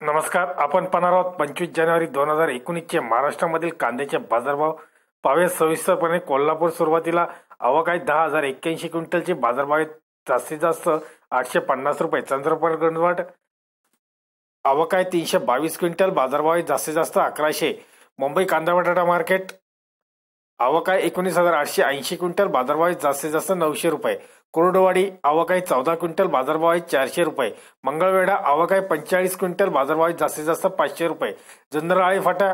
नमस्कार. आपण पाहणार आहोत पंचवीस जानेवारी दोन हजार एकोणीसचे महाराष्ट्रामधील कांद्याचे बाजारभाव. पावे सविस्तरपणे कोल्हापूर सुरुवातीला आवक आहे. दहा हजार एक्क्याऐंशी क्विंटलचे बाजारभाव आहेत. जास्तीत जास्त आठशे पन्नास रुपये. चंद्रपूर गणवाट आवक आहे. तीनशे बावीस क्विंटल बाजारभाव आहे. जास्तीत जास्त अकराशे. मुंबई कांदा बटाटा मार्केट आवक आहे. एकोणीस हजार आठशे ऐंशी क्विंटल बाजारभाव जास्तीत जास्त नऊशे रुपये. कुरडवाडी आवक आहे चौदा क्विंटल बाजारभाव आहे चारशे रुपये. मंगळवेढा आवक आहे पंचेचाळीस क्विंटल बाजारभाव आहे जास्तीत जास्त पाचशे रुपये. जुन्नर फाटा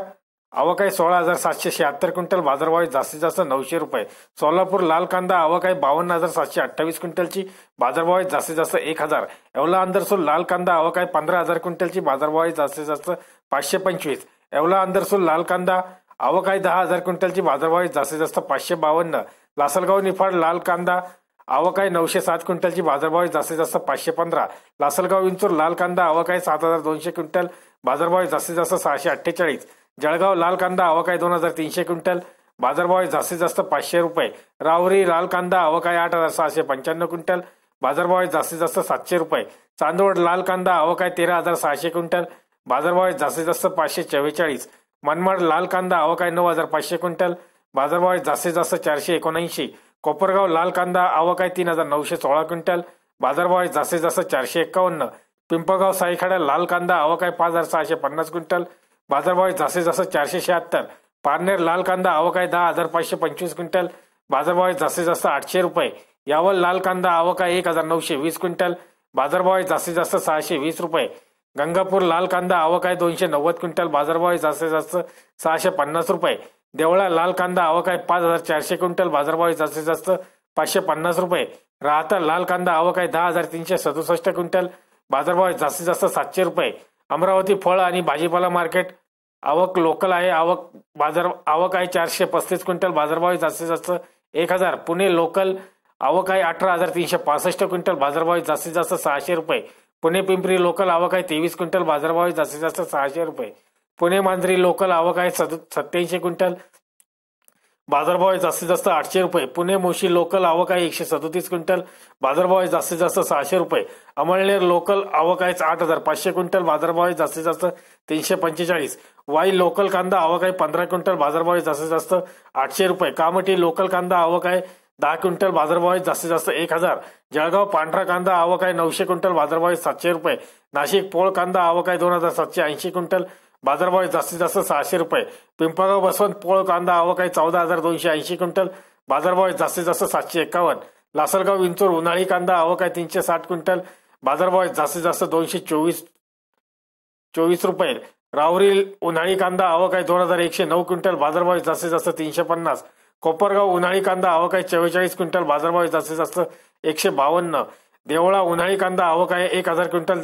आवक आहे सोळा हजार सातशे शहात्तर क्विंटल बाजारभाव आहे जास्तीत जास्त नऊशे रुपये. सोलापूर लाल कांदा आवक आहे बावन्न हजार सातशे अठ्ठावीस क्विंटलची बाजारभाव आहे जास्तीत जास्त एक हजार. एवला अंदरसूल लाल कांदा आवक आहे पंधरा हजार क्विंटलची बाजारभाव आहे जास्तीत जास्त पाचशे पंचवीस. एवला अंदरसूल लाल कांदा आवक आहे दहा हजार क्विंटलची बाजारभाव आहे जास्तीत जास्त पाचशे बावन्न. लासलगाव निफाड लाल कांदा आवक आहे नऊशे सात क्विंटलची बाजारभाव जास्तीत जास्त पाचशे पंधरा. लासलगाव विंचूर लाल कांदा आवकाय सात हजार दोनशे क्विंटल बाजारभाव जास्तीत जास्त सहाशे अठ्ठेचाळीस. जळगाव लाल कांदा आवक दोन हजार तीनशे क्विंटल बाजारभाव जास्तीत जास्त पाचशे रुपये. रावरी लाल कांदा आवक आठ हजार सहाशे पंच्याण्णव क्विंटल बाजारभाव जास्तीत जास्त सातशे रुपये. चांदवड लाल कांदा आवकाय तेरा हजार सहाशे क्विंटल बाजारभाव जास्तीत जास्त पाचशे चव्वेचाळीस. मनमाड लाल कांदा आवक नऊ हजार पाचशे क्विंटल बाजारभाव जास्तीत जास्त चारशे एकोणऐंशी. कोपरगाव लाल कांदा आवक आहे तीन हजार नऊशे सोळा क्विंटल. बाजारभाव आहे जास्तीत जास्त चारशे एकावन्न. पिंपळगाव साईखाड्या लाल कांदा आवक आहे पाच हजार सहाशे पन्नास क्विंटल. बाजारभाव आहे जास्तीत जास्त चारशे शहात्तर. पारनेर लाल कांदा आवक आहे दहा हजार पाचशे पंचवीस क्विंटल. बाजारभाव आहे जास्तीत जास्त आठशे रुपये. यावर लाल कांदा आवक आहे एक हजार नऊशे वीस क्विंटल. बाजारभाव आहे जास्तीत जास्त सहाशे वीस रुपये. गंगापूर लाल कांदा आवक आहे दोनशे नव्वद क्विंटल. बाजारभाव आहे जास्तीत जास्त सहाशे पन्नास रुपये. देवळा लाल कांदा आवक आहे पाच हजार चारशे क्विंटल बाजारभाव जास्तीत जास्त पाचशे पन्नास रुपये. राहता लाल कांदा आवक आहे दहा हजार तीनशे सदुसष्ट क्विंटल बाजारभाव जास्तीत जास्त सातशे रुपये. अमरावती फळ आणि भाजीपाला मार्केट आवक लोकल आहे आवक बाजार आवक आहे चारशे पस्तीस क्विंटल बाजारभाव जास्तीत जास्त एक हजार. पुणे लोकल आवक आहे अठरा हजार तीनशे पासष्ट क्विंटल बाजारभाव जास्तीत जास्त सहाशे रुपये. पुणे पिंपरी लोकल आवक आहे तेवीस क्विंटल बाजारभाव जास्तीत जास्त सहाशे रुपये. पुणे मांजरी लोकल आवक आहे सत्याऐंशी क्विंटल. बाजारभाव आहे जास्तीत जास्त आठशे रुपये. पुणे मोशी लोकल आवक आहे एकशे सदोतीस क्विंटल. बाजारभाव आहे जास्तीत जास्त सहाशे रुपये. अमळनेर लोकल आवक आहे आठ हजार पाचशे क्विंटल. बाजारभाव आहे जास्तीत जास्त तीनशे पंचेचाळीस. वाई लोकल कांदा आवक आहे पंधरा क्विंटल. बाजारभाव आहे जास्तीत जास्त आठशे रुपये. कामठी लोकल कांदा आवक आहे दहा क्विंटल. बाजारभाव आहे जास्तीत जास्त एक हजार. जळगाव पांढरा कांदा आवक आहे नऊशे क्विंटल. बाजारभाव आहे सातशे रुपये. नाशिक पोळ कांदा आवक आहे दोन हजार सातशे ऐंशी क्विंटल. बाजारभाव जास्तीत जास्त सहाशे रुपये. पिंपळगाव बसवंत पोळ कांदा आवक आहे चौदा हजार दोनशे ऐंशी क्विंटल. बाजारभाव जास्तीत जास्त सातशे एकावन्न. लासलगाव विंचूर उन्हाळी कांदा आवक आहे तीनशे साठ क्विंटल. बाजारभाव जास्तीत जास्त दोनशे चोवीस चोवीस रुपये. रावरी उन्हाळी कांदा आवक आहे दोन हजार एकशे नऊ क्विंटल. बाजारभाव जास्तीत जास्त तीनशे पन्नास. कोपरगाव उन्हाळी कांदा आवक आहे चव्वेचाळीस क्विंटल. बाजारभाव जास्तीत जास्त एकशे बावन्न. देवळा उन्हाळी कांदा आवक आहे एक हजार क्विंटल.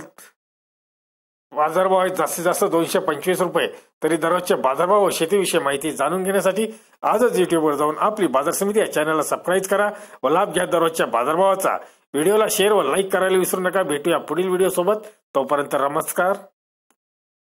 बाजारभाव आहे जास्तीत जास्त दोनशे पंचवीस रुपये. तरी दररोजचे बाजारभाव व शेतीविषयी माहिती जाणून घेण्यासाठी आजच युट्यूबवर जाऊन आपली बाजार समिती या चॅनलला सबस्क्राईब करा व लाभ घ्या दररोजच्या बाजारभावाचा व्हिडिओला शेअर व लाईक करायला विसरू नका. भेटूया पुढील व्हिडिओ सोबत. तोपर्यंत नमस्कार.